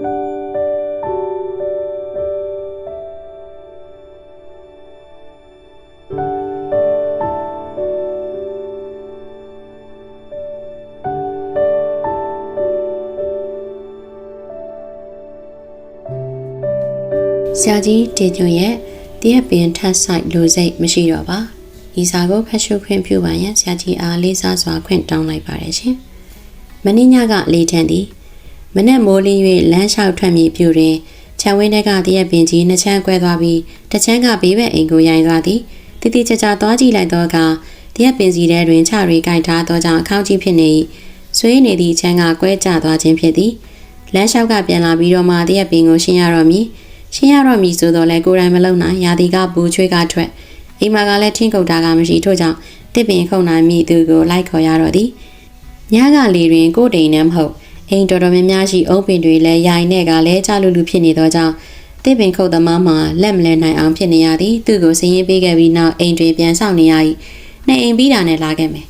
ဆရာကြီးတင်ညွန့်ရဲ့တရက်ပင်ထပ်ဆိုင်လိုစိတ်မရှိတော့ပါဤစာကိုဖတ်ရှုခွင့်ပြုပါရန်ဆရာကြီးအားလေးစားစွာခွင့်တောင်းလိုက်ပါတယ်ရှင်မင်းညကလေထန်သည် မနဲ့မိုးလင်း၍လမ်းလျှောက်ထွက်မြေပြူတွင်ခြံဝင်းထဲကတရက်ပင်ကြီးနှစ်ချမ်းကွဲသွားပြီးတစ်ချမ်းကဘေးဘက်အိမ်ကိုရိုင်သွားသည်တိတိကျကျသွားကြည့်လိုက်တော့ကတရက်ပင်စီထဲတွင်ခြရီကြိုက်ထားသောကြောင့်အခေါင်းကြီးဖြစ်နေ၏ဆွေးနေသည့်ချမ်းကကွဲကျသွားခြင်းဖြစ်သည်လမ်းလျှောက်ကပြန်လာပြီးတော့မှတရက်ပင်ကိုရှင်းရတော့မည်ရှင်းရတော့မည်ဆိုတော့လေကိုယ်တိုင်မလုံနိုင်ရာသီကပူချွေးကထွက်အိမ်မှာကလည်းထင်းကုတ်တာကမရှိထို့ကြောင့်တစ်ပင်ခုန်နိုင်မိသူကိုလိုက်ခေါ်ရတော့သည်ညကလေတွင်ကိုယ်တိန်နဲ့မဟုတ် အိမ်တော်တော်များများရှိအုပ်ပင်တွေလည်းရိုင်နဲ့ကလည်းကြလူလူဖြစ်နေသောကြောင့်တစ်ပင်ခုတ်သမားမှလက်မလဲနိုင်အောင်ဖြစ်နေရသည်သူ့ကိုစည်ရင်ပေးခဲ့ပြီးနောက်အိမ်တွင်ပြန်ဆောင်နေရ၏နှစ်အိမ်ပြီးတာနဲ့လာခဲ့မယ်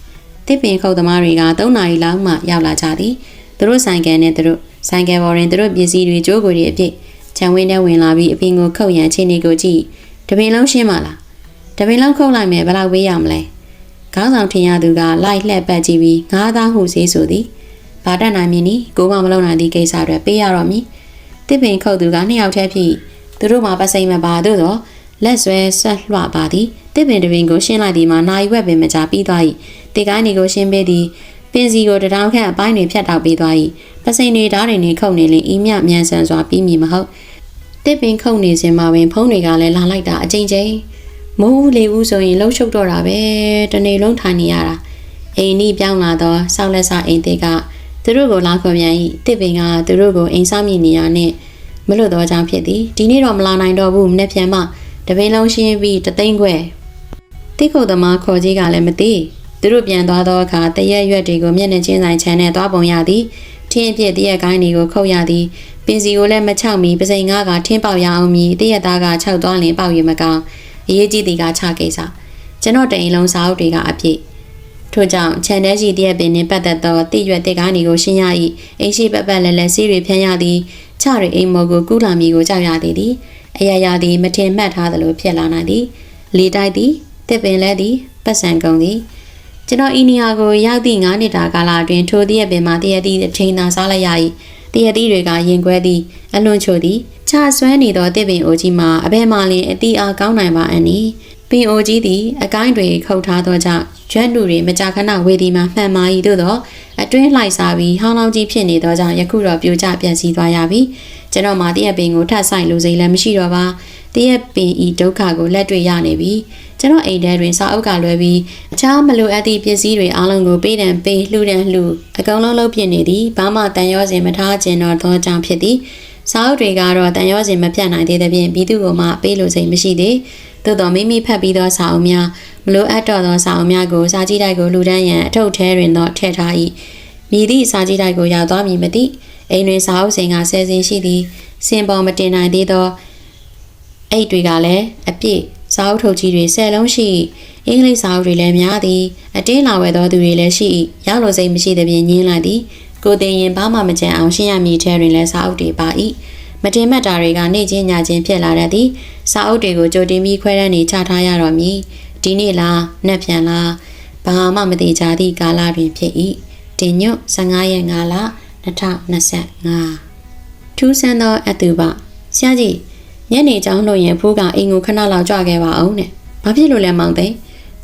တစ်ပင်ခုတ်သမားတွေက၃နာရီလောက်မှရောက်လာကြသည်သူတို့ဆိုင်ကယ်နဲ့သူတို့ဆိုင်ကယ်ပေါ်တွင်သူတို့ပစ္စည်းတွေကြိုးကိုတွေအပြည့်ခြံဝင်းထဲဝင်လာပြီးအပင်ကိုခုတ်ရန်အခြေအနေကိုကြည့်တပင်လုံးရှင်းပါလားတပင်လုံးခုတ်လိုက်မယ်ဘယ်လောက်ဝေးရမလဲခေါင်းဆောင်ထင်ရသူကလိုက်လှက်ပတ်ကြည့်ပြီးငါးသားဟုစေးဆိုသည် ဘာတတ်နိုင်မည်နီကိုမမလုံးနိုင်သည့်ကိစ္စတွေပေးရတော့မည်တစ်ပင်ခုတ်သူကနှစ်ယောက်တည်းဖြစ်သူတို့မှာပစိမ့်မပါသို့တော့လက်ဆွဲဆက်လွှပါသည်တစ်ပင်တပင်ကိုရှင်းလိုက်သည်မှာနာယီဝက်ပင်မကြပြီးသွား၏တေကိုင်းဒီကိုရှင်းပေးသည်ပင်စီကိုတထောင်ခန့်အပိုင်းတွေဖြတ်တောက်ပေးသွား၏ပစိန်တွေဓာတ်တွေနဲ့ခုတ်နေလင်အီးမြမြန်ဆန်စွာပြီးမည်မဟုတ်တစ်ပင်ခုန်နေစဉ်မှာပင်ဖုန်းတွေကလည်းလာလိုက်တာအကြိမ်ကြိမ်မိုးဦးလေဦးဆိုရင်လှုပ်ရှုပ်တော့တာပဲတနေ့လုံးထိုင်နေရတာအိမ်နီးပြောင်းလာတော့ဆောက်လက်စာအိမ်သေးက သူတို့ကိုလာခေါ်ပြန်၏တစ်ပင်ကသူတို့ကိုအိမ်ဆောင်မြင်နေရနဲ့မလွတ်တော့ကြောင်ဖြစ်သည်ဒီနေ့တော့မလာနိုင်တော့ဘူးမနေ့ပြန်မှတပင်လုံးရှင်းပြီးတသိန်းခွဲတိခုတ်သမားခေါ်ကြီးကလည်းမသိသူတို့ပြန်သွားတော့အခါတရက်ရွက်တွေကိုမျက်နှာချင်းဆိုင်ချမ်းနဲ့သွားပုံရသည်ထင်းအပြည့်တရက်ကိုင်းတွေကိုခုတ်ရသည်ပင်စီကိုလည်းမချောက်မီပစိန်ငါကထင်းပေါက်ရအောင်မီတရက်သားကခြောက်သွားလင်ပေါက်ရမကောင်းအရေးကြီးသည်ကချကိစ္စကျွန်တော်တအိမ်လုံးစာအုပ်တွေကအပြည့် ထို့ကြောင့်ခြံထဲရှိတရက်ပင်နှင့်ပတ်သက်သောတိရွက်တစ်ကားနေကိုရှင်းရ၏အိမ်ရှိပတ်ပတ်လဲလဲစီးတွေဖြန်းရသည်ချရီအိမ်မော်ကိုကူးလာမီကိုကြောက်ရသည်သည်အရာရာသည်မထင်မှတ်ထားသလိုဖြစ်လာနိုင်သည်လေတိုက်သည်တစ်ပင်လဲသည်ပတ်စံကုန်သည်ကျွန်တော်အီနီယာကိုရောက်သည့်9နှစ်တာကာလအတွင်းထိုတရက်ပင်မှာတရက်သည့်အချိန်သာစားလိုက်ရ၏တရက်သည့်တွေကရင်ခွဲသည်အလွန်ချိုသည်ချဆွဲနေသောတစ်ပင်အိုကြီးမှာအဘဲမှလင်အတီအားကောင်းနိုင်ပါအန်နီ ပင်အိုကြီးသည်အကိုင်းတွေခုတ်ထားသောကြောင့်ကျွမ်းလူတွေမကြာခဏဝေဒီမှာမှန်မာ၏သို့သောအတွင်းလိုက်စားပြီးဟောင်းလောင်းကြီးဖြစ်နေသောကြောင့်ယခုတော့ပြိုကျပြန်စီသွားရပြီကျွန်တော်မှာတရက်ပင်ကိုထပ်ဆိုင်လူစိမ့်လည်းမရှိတော့ပါတရက်ပင်ဤဒုက္ခကိုလက်တွေ့ရနေပြီကျွန်တော်အိမ်ထဲတွင်စာအုပ်ကလွဲပြီးအခြားမလိုအပ်သည့်ပစ္စည်းတွေအားလုံးကိုပေးတံပေးလှူဒံလှူအကုန်လုံးလုံးဖြစ်နေသည်ဘာမှတန်ရောစင်မထားခြင်းတော့သောကြောင့်ဖြစ်သည် စာအုပ်တွေကတော့တန်ရောစင်မပြတ်နိုင်သေးသဖြင့်ပြီးသူ့ကိုမှပေးလို့စိတ်မရှိသေးသို့တော်မိမိဖတ်ပြီးသောစာအုပ်များမလိုအပ်တော့သောစာအုပ်များကိုစာကြည့်တိုက်ကိုလှူဒန်းရန်အထုပ်ထဲတွင်တော့ထည့်ထား၏မြည်သည့်စာကြည့်တိုက်ကိုရောက်သွားမည်မသိအိမ်တွင်စာအုပ်စင်ကဆယ်စင်ရှိသည်စင်ပေါ်မတင်နိုင်သေးသောအိတ်တွေကလည်းအပြည့်စာအုပ်ထုတ်ကြီးတွေဆယ်လုံးရှိအင်္ဂလိပ်စာအုပ်တွေလည်းများသည်အတင်းလာဝယ်သောသူတွေလည်းရှိရောက်လို့စိတ်မရှိသဖြင့်ညင်းလိုက်သည် ကိုသိရင်ဘာမှမကြံအောင်ရှင်းရမည်ထဲတွင်လည်းစာအုပ်တွေပါ၏မတင်မှတ်တာတွေကနေချင်းညချင်းဖြစ်လာတတ်သည်စာအုပ်တွေကိုကြိုတင်ပြီးခွဲတန်းနေချထားရတော့မည်ဒီနေ့လားနှက်ပြန်လားဘာမှမသေးကြသည့်ကာလတွင်ဖြစ်၏တင်ညွတ်15ရက်5လ2025ထူးဆန်းသောအတူပဆရာကြီးညနေကျောင်းလို့ရင်ဖိုးကအိမ်ကိုခဏလောက်ကြွခဲ့ပါအောင်တဲ့ဘာဖြစ်လို့လဲမောင်သိ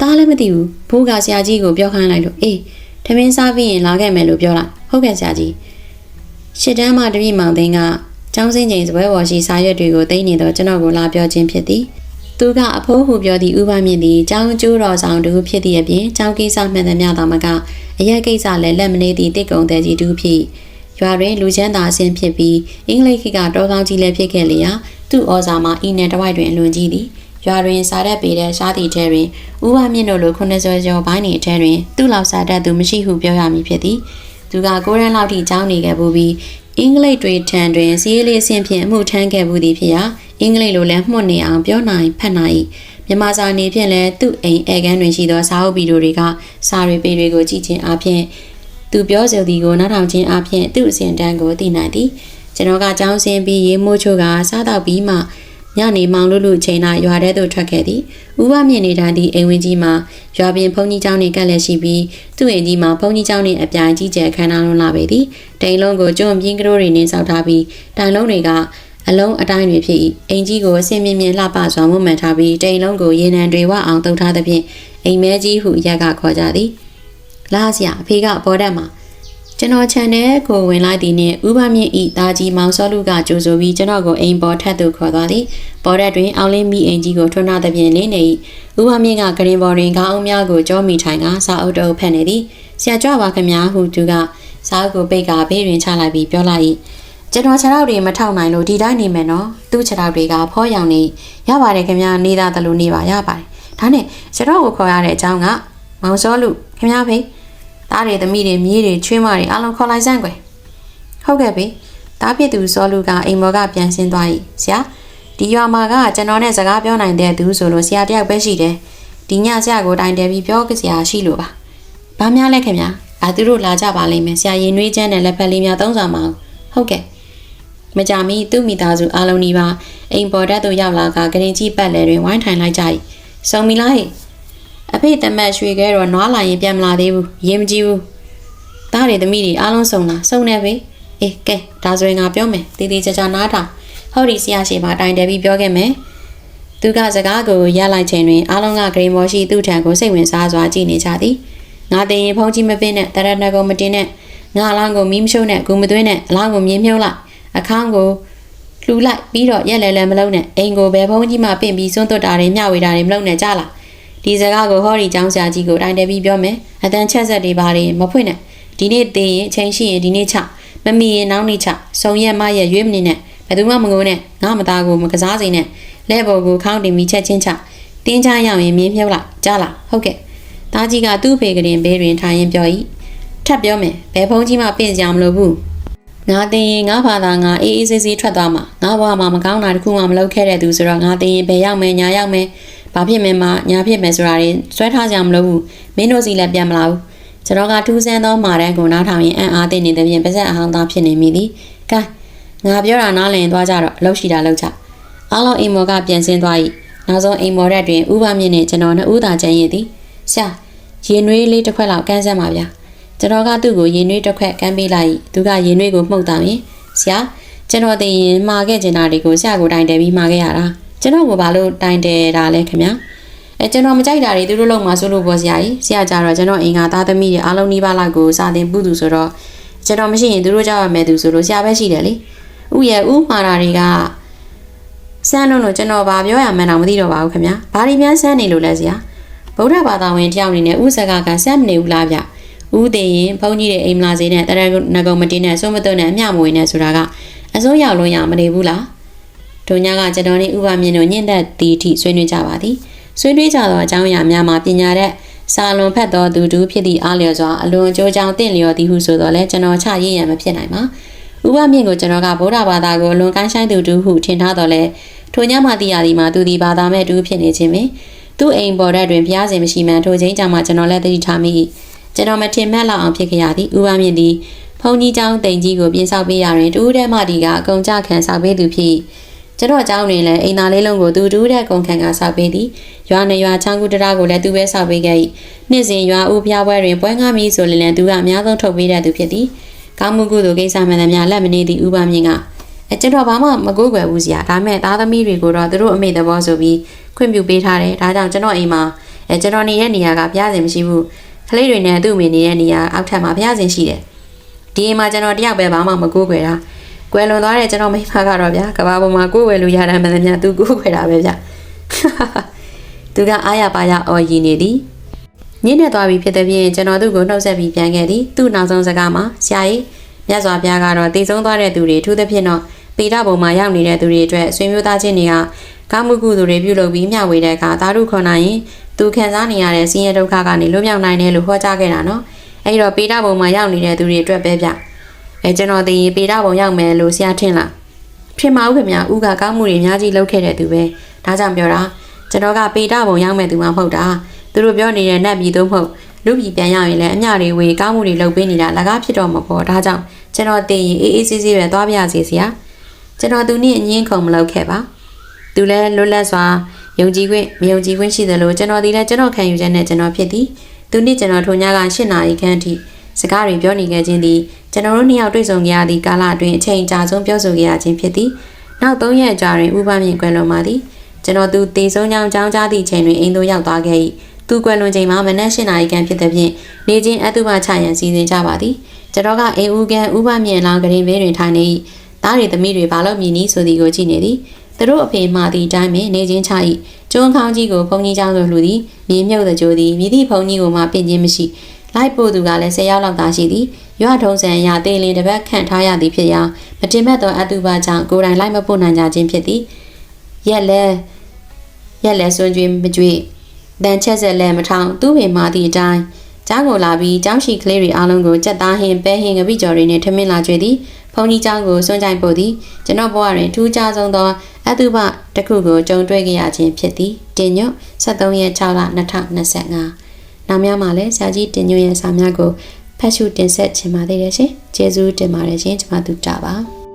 တားလည်းမသိဘူးဖိုးကဆရာကြီးကိုပြောခိုင်းလိုက်လို့အေး ထမင်းစားပြီးရင်လာခဲ့မယ်လို့ပြောလိုက်ဟုတ်ကဲ့ဆရာကြီးရှစ်တန်းမှတပိမောင်သိန်းကကျောင်းစင်းချိန်စပွဲပေါ်ရှိစာရွက်တွေကိုသိနေတော့ကျွန်တော်ကိုလာပြောခြင်းဖြစ်သည်သူကအဖိုးဟုပြောသည့်ဥပမြင့်သည်ကျောင်းကျိုးတော်ဆောင်တူဖြစ်သည့်အပြင်ကျောင်းကိစ္စမှန်သမျှသာမကအရက်ကိစ္စလည်းလက်မနေသည့်တစ်ကုံတဲ့ကြီးတူဖြစ်ရွာတွင်လူချမ်းသာအဆင်းဖြစ်ပြီးအင်္ဂလိပ်ခေတ်ကတော်ကောင်းကြီးလည်းဖြစ်ခဲ့လျာသူ့ဩဇာမှာအီနယ်တစ်ဝိုက်တွင်အလွန်ကြီးသည် ရွာတွင်စားတတ်ပေတဲ့ရှားသည့်ထဲတွင်ဥပမြင့်တို့လို90ကျော်ပိုင်းနေထဲတွင်သူ့လောက်စားတတ်သူမရှိဟုပြောရမည်ဖြစ်သည်သူကကိုရန်လောက်ထိကျောင်းနေခဲ့ပူပြီးအင်္ဂလိပ်တွေထံတွင်စီးလေးအဆင့်ဖြင့်အမှုထမ်းခဲ့မှုသည်ဖြစ်ရာအင်္ဂလိပ်လိုလည်းမှွတ်နေအောင်ပြောနိုင်ဖတ်နိုင်မြန်မာစာနေဖြင့်လည်းသူ့အိမ်အဲကန်းတွင်ရှိသောစာအုပ်ဗီဒီယိုတွေကစာရီပေတွေကိုကြည့်ခြင်းအပြင်သူပြောဆိုသည်ကိုနားထောင်ခြင်းအပြင်သူ့အစဉ်တန်းကိုသိနိုင်သည်ကျွန်တော်ကကြောင်းစင်းပြီးရေမိုးချိုးကစားတော့ပြီးမှ ညနေမောင်လူလူချိန်လာရွာထဲသို့ထွက်ခဲ့သည်ဥပမြင့်နေတိုင်းဒီအိမ်ဝင်းကြီးမှာရွာပြင်ဘုန်းကြီးကျောင်းနေကပ်လက်ရှိပြီးသူ့အိမ်ကြီးမှာဘုန်းကြီးကျောင်းနေအပြိုင်ကြီးကျယ်ခမ်းနားလုံးလာပေသည်တိမ်လုံးကိုကျွန်းပြင်းကလေးတွေနဲ့စောက်ထားပြီးတိုင်လုံးတွေကအလုံးအတိုင်းတွေဖြစ်၏အိမ်ကြီးကိုအစင်မြင့်မြင့်လှပစွာမွမ်းမံထားပြီးတိမ်လုံးကိုရေနံတွေဝအောင်တုပ်ထားသဖြင့်အိမ်မဲကြီးဟုရက်ကခေါ်ကြသည်လာစရာအဖေကပေါ်တတ်မှာ ကျွန်တော်ခြံထဲကိုဝင်လိုက်သည်နှင့်ဥပမြင့်ဤသားကြီးမောင်စောလူကကြိုဆိုပြီးကျွန်တော်ကိုအိမ်ပေါ်ထပ်သို့ခေါ်သွားသည်ပေါ်တက်တွင်အောင်လင်းမိအိမ်ကြီးကိုထွန်းထားသဖြင့်လင်းနေ၏ဥပမြင့်ကဂရင်ပေါ်တွင်ခေါင်းအုံးများကိုကြောမိထိုင်ကစာအုပ်တုပ်ဖက်နေသည်ဆရာကြွပါခင်ဗျာဟုသူကစားကိုပိတ်ကဘေးတွင်ချလိုက်ပြီးပြောလိုက်၏ကျွန်တော်ခြေထောက်တွေမထောက်နိုင်လို့ဒီတိုင်းနေမယ်နော်သူ့ခြေထောက်တွေကဖောရောင်နေရပါတယ်ခင်ဗျာနေသားတလူနေပါရပါတယ်ဒါနဲ့ခြေထောက်ကိုခေါ်ရတဲ့အကြောင်းကမောင်စောလူခင်ဗျာဖေး သားတွေသမီးတွေမြေးတွေချွေးမတွေအလုံးခေါ်လိုက်စမ်းကွယ်ဟုတ်ကဲ့ပြီတားဖြစ်သူစောလူကအိမ်မော်ကပြန်ဆင်းသွား၏ဆရာဒီရွာမှာကကျွန်တော်နဲ့စကားပြောနိုင်တဲ့သူဆိုလို့ဆရာတယောက်ပဲရှိတယ်ဒီညဆရာကိုတိုင်တယ်ပြီးပြောကြစရာရှိလို့ပါဘာများလဲခင်ဗျာအာသူတို့လာကြပါလိမ့်မယ်ဆရာရင်နှွေးချမ်းတဲ့လက်ဖက်လေးများသုံးဆောင်ပါအောင်ဟုတ်ကဲ့မကြမီသူ့မိသားစုအားလုံးဒီပါအိမ်ပေါ်တက်သို့ရောက်လာကဂရင်ကြီးပတ်လည်တွင်ဝိုင်းထိုင်လိုက်ကြ၏စုံမီလားဟိ အဖေတမတ်ရွှေခဲတော့နွားလာရင်ပြန်မလာသေးဘူးရင်မကြည့်ဘူးသားတွေသမီးတွေအားလုံးစုံလာစုံနေပြီအေးကဲဒါဆိုရင်ငါပြောမယ်တေးသေးချာချာနားထောင်ဟောဒီဆရာရှိမှတိုင်တယ်ပြီးပြောခဲ့မယ်သူကစကားကိုရလိုက်ချိန်တွင်အားလုံးကဂရိမောရှိသူ့ထံကိုစိတ်ဝင်စားစွာကြည့်နေကြသည်ငါတင်ရင်ဖုံးကြီးမပင်းနဲ့တရဏကုံမတင်နဲ့ငါအလောင်းကိုမီးမရှုံးနဲ့ဂူမသွင်းနဲ့အလောင်းကိုမြင်းမြုပ်လိုက်အခန်းကိုလှူလိုက်ပြီးတော့ရက်လဲလဲမလုံးနဲ့အိမ်ကိုဘယ်ဖုံးကြီးမှပင့်ပြီးစွန့်သွတ်တာတွေမျှဝေတာတွေမလုပ်နဲ့ကြလား ဒီစကားကိုဟောဒီចောင်းဆရာကြီးကိုတိုင်တယ်ပြီးပြောမယ်အတန်ချက်ဆက်တွေပါတွေမဖွင့်နဲ့ဒီနေ့သိရင်အချိန်ရှိရင်ဒီနေ့ချမမီရင်နောက်နေ့ချစုံရက်မရက်ရွေးမနေနဲ့ဘယ်သူမှမငိုးနဲ့ငါမသားကိုမကစားစိနဲ့လက်ပေါ်ကိုခေါင်းတင်ပြီးချက်ချင်းချတင်းချရောက်ရင်မြင်းမြုပ်လိုက်ကြားလားဟုတ်ကဲ့တားကြီးကသူ့ဖေကရင်ဘေးတွင်ထိုင်ရင်ပြော၏ထပ်ပြောမယ်ဘယ်ဖုန်းကြီးမှပြင်စရာမလိုဘူးငါတင်ရင်ငါဘာသာငါအေးအေးဆေးဆေးထွက်သွားမှာငါဘဝမှာမကောင်းတာတစ်ခုမှမလုပ်ခဲ့တဲ့သူဆိုတော့ငါတင်ရင်ဘယ်ရောက်မယ်ညာရောက်မယ် ဘာဖြစ်မယ်မညာဖြစ်မယ်ဆိုတာတွေစွဲထားကြမလို့ဘူးမင်းတို့စီလည်းပြန်မလာဘူးကျွန်တော်ကထူးဆန်းသောမာတန်းကိုနားထောင်ရင်အံ့အားသင့်နေတဲ့ပြင်ပါဇက်အဟောင်းသားဖြစ်နေမိသည်ကဲငါပြောတာနားလည်သွားကြတော့အလုပ်ရှိတာလုပ်ကြအားလုံးအိမ်မော်ကပြန်ဆင်းသွား၏နောက်ဆုံးအိမ်မော်ရက်တွင်ဥပမြင့်နှင့်ကျွန်တော်နှစ်ဦးသာကျန်ရည်သည်ဆရာရင်နွေးလေးတစ်ခွက်လောက်ကန်းစမ်းပါဗျာကျွန်တော်ကသူ့ကိုရင်နွေးတစ်ခွက်ကန်းပေးလိုက်၏သူကရင်နွေးကိုမှုတ်တောင်းရင်ဆရာကျွန်တော်တင်ရင်မှာခဲ့ကျင်တာတွေကိုဆရာကိုတိုင်တယ်ပြီးမှာခဲ့ရတာ ကျွန်တော်ကဘာလို့တိုင်တယ်တာလဲခင်ဗျာအဲကျွန်တော်မကြိုက်တာတွေသူတို့လုံးမှာဆိုလို့ပေါ်စရာကြီးဆရာကြတော့ကျွန်တော်အင်္ဂါသားသမီးတွေအားလုံးနှိပါလောက်ကိုစာသင်ပူသူဆိုတော့ကျွန်တော်မရှိရင်သူတို့ကြောက်ရမယ်သူဆိုလို့ဆရာပဲရှိတယ်လေဥရဲ့ဥမှားတာတွေကစမ်းလို့လို့ကျွန်တော်ဘာပြောရမှန်းတော့မသိတော့ပါဘူးခင်ဗျာဘာဒီများစမ်းနေလို့လဲဆရာဗုဒ္ဓဘာသာဝင်တယောက်အနေနဲ့ဥဇက်ကကစမ်းမနေဘူးလားဗျဥသိရင်ဘုန်းကြီးတွေအိမ်မလာစေနဲ့တရဏဂုံမတင်းနဲ့စွမသွတ်နဲ့အမျှမွေနဲ့ဆိုတာကအစိုးရောက်လို့ရမနေဘူးလား ဒုညကကျွန်တော်နဲ့ဥပမြင့်တို့ညင့်သက်တီအထိဆွေးနွေးကြပါသည်ဆွေးနွေးကြသောအကြောင်းအရာများမှာပညာတဲ့စာလွန်ဖတ်သောသူတူဖြစ်သည့်အားလျော်စွာအလွန်ကြိုးကြောင်တင့်လျော်သည်ဟုဆိုတော့လဲကျွန်တော်ချရည်ရမဖြစ်နိုင်ပါဥပမြင့်ကိုကျွန်တော်ကဗုဒ္ဓဘာသာကိုအလွန်ကိုင်းဆိုင်သူတူဟုထင်ထားတော့လဲထိုညမှသိရသည်မှာသူဒီဘာသာမဲ့တူဖြစ်နေခြင်းပင်သူ့အိမ်ပေါ်ရက်တွင်ဘုရားရှင်မရှိမှန်ထိုချိန်ကြောင့်မှကျွန်တော်လည်းသတိထားမိ၏ကျွန်တော်မထင်မှတ်လောက်အောင်ဖြစ်ခဲ့ရသည်ဥပမြင့်သည်ဖုန်ကြီးကျောင်းတိမ်ကြီးကိုပြင်ဆောက်ပေးရတွင်တူးထဲမှဒီကအကုံကြခံဆောက်ပေးသူဖြစ် ကျွန်တော်အကြောင်းတွင်လည်းအိမ်သားလေးလုံးကိုသူတူးတဲ့ကုန်ခံကဆောက်ပေးသည်ရွာနေရွာချောင်းကူတရာကိုလည်းသူပဲဆောက်ပေးခဲ့၏နှစ်စဉ်ရွာဦးဖျားပွဲတွင်ပွဲငါမီဆိုရင်လည်းသူကအများဆုံးထုတ်ပေးတဲ့သူဖြစ်သည်ကောင်းမှုကုသိုလ်ကိစ္စမှန်သမျှလက်မနေသည့်ဥပမြင့်ကအကျွန်တော်ဘာမှမကိုးကွယ်ဘူးစရာဒါမဲ့သားသမီးတွေကိုတော့သူတို့အမိသဘောဆိုပြီးခွင့်ပြုပေးထားတယ်ဒါကြောင့်ကျွန်တော်အိမ်မှာအဲကျွန်တော်နေတဲ့နေရာကဘုရားရှင်မရှိဘူးကလေးတွေနဲ့သူ့အမိနေတဲ့နေရာအောက်ထပ်မှာဘုရားရှင်ရှိတယ်ဒီအိမ်မှာကျွန်တော်တယောက်ပဲဘာမှမကိုးကွယ်တာ ကွယ်လွန်သွားတဲ့ကျွန်တော်မိမကတော့ဗျာကဘာပေါ်မှာကိုးကွယ်လို့ရတာမှန်သမျှသူကိုးကွယ်တာပဲဗျာသူကအားရပါရအော်ရည်နေသည်ညနေသွားပြီဖြစ်တဲ့ဖြင့်ကျွန်တော်သူ့ကိုနှုတ်ဆက်ပြီးပြန်ခဲ့သည်သူ့နောက်ဆုံးစကားမှာဆရာကြီးမြတ်စွာဘုရားကတော့တည်ဆုံးသွားတဲ့သူတွေထူးသဖြင့်တော့ပေတဘုံမှာရောက်နေတဲ့သူတွေအတွက်ဆွေမျိုးသားချင်းတွေကကာမှုကုသိုလ်တွေပြုလုပ်ပြီးမျှဝေတဲ့အခါသာဓုခွန်နိုင်ရင်သူခံစားနေရတဲ့ဆင်းရဲဒုက္ခကနေလွတ်မြောက်နိုင်တယ်လို့ဟောကြားခဲ့တာနော်အဲဒီတော့ပေတဘုံမှာရောက်နေတဲ့သူတွေအတွက်ပဲဗျ အဲကျွန်တော်သိရင်ပေတဘုံရောက်မယ်လို့ဆရာထင်လားထင်ပါဦးခင်ဗျာဦးကကောင်းမှုတွေအများကြီးလုပ်ခဲ့တဲ့သူပဲဒါကြောင့်ပြောတာကျွန်တော်ကပေတဘုံရောက်မဲ့သူမှမဟုတ်တာသူတို့ပြောနေတဲ့နတ်ပြည်သို့မဟုတ်လူပြည်ပြန်ရောက်ရင်လည်းအမျှတွေဝေကောင်းမှုတွေလုပ်ပေးနေတာလကားဖြစ်တော့မှာပေါ့ဒါကြောင့်ကျွန်တော်တည်ရင်အေးအေးဆေးဆေးပဲသွားပြစီဆရာကျွန်တော်သူနဲ့အငင်းခုံမလုပ်ခဲ့ပါသူလည်းလွတ်လပ်စွာယုံကြည်ခွင့်မယုံကြည်ခွင့်ရှိသလိုကျွန်တော်ဒီလည်းကျွန်တော်ခံယူချက်နဲ့ကျွန်တော်ဖြစ်သည်သူနဲ့ကျွန်တော်ထိုညက၈နာရီခန့်အထိစကားတွေပြောနေခဲ့ခြင်းသည် ကျွန်တော်တို့နှစ်ယောက်တွေ့ဆုံကြရသည့်ကာလအတွင်းအချိန်ကြာဆုံးပြောဆိုခဲ့ရခြင်းဖြစ်သည်နောက်၃ရက်ကြာတွင်ဥပမြင့်ကွယ်လွန်ပါသည်ကျွန်တော်သူတေဆုံးကြောင်းကြောင်းကြားသည့်ချိန်တွင်အိမ်သို့ရောက်သွားခဲ့၏သူကွယ်လွန်ချိန်မှာမနက်၈နာရီခန့်ဖြစ်သဖြင့်နေချင်းအတုပချရန်စီစဉ်ကြပါသည်ကျွန်တော်ကအိမ်ဦးကန်ဥပမြင့်လောင်းကရင်ဘေးတွင်ထိုင်နေ၏သားတွေသမီးတွေဘာလို့မြည်နည်းဆိုသည်ကိုကြည့်နေသည်သူတို့အဖေမှာသည့်အတိုင်းပင်နေချင်းချ၏ကျုံးခေါင်းကြီးကိုဘုံကြီးเจ้าတို့လှူသည်မြေမြုပ်တဲ့ကြိုးသည်မြည်သည့်ဘုံကြီးကိုမှပြင်ခြင်းမရှိ လိုက်ပို့သူကလည်း၁၀ယောက်လောက်သာရှိသည်ရွာထုံးစံအရာတေးလေးတစ်ပတ်ခန့်ထားရသည်ဖြစ်ရာမတင်မဲ့သောအတုပကြောင့်ကိုယ်တိုင်လိုက်မပို့နိုင်ကြခြင်းဖြစ်သည်ရက်လဲရက်လဲဆွန်ကြွေးမကြွေးတန်ချက်ဆက်လဲမထောင်သူ့ပင်မာသည့်အတိုင်းကျောင်းကိုလာပြီးကျောင်းရှိကလေးတွေအားလုံးကိုကြက်သားဟင်းပဲဟင်းငပိကြော်တွေနဲ့ထမင်းလာကျွေးသည်ဖုန်ကြီးကျောင်းကိုစွန့်ကြိုင်ပို့သည်ကျွန်တော်ဘဝတွင်ထူးခြားဆုံးသောအတုပတစ်ခုကိုကြုံတွေ့ခဲ့ရခြင်းဖြစ်သည်တင်ညွတ်73ရက်6လ2025 နောက်များမှာလည်းဆရာကြီးတင်ညွတ်ရဲ့စာများကိုဖတ်ရှုတင်ဆက်ခြင်းပါသေးတယ်ရှင်ကျေးဇူးတင်ပါတယ်ရှင်ကျွန်မတို့တာပါ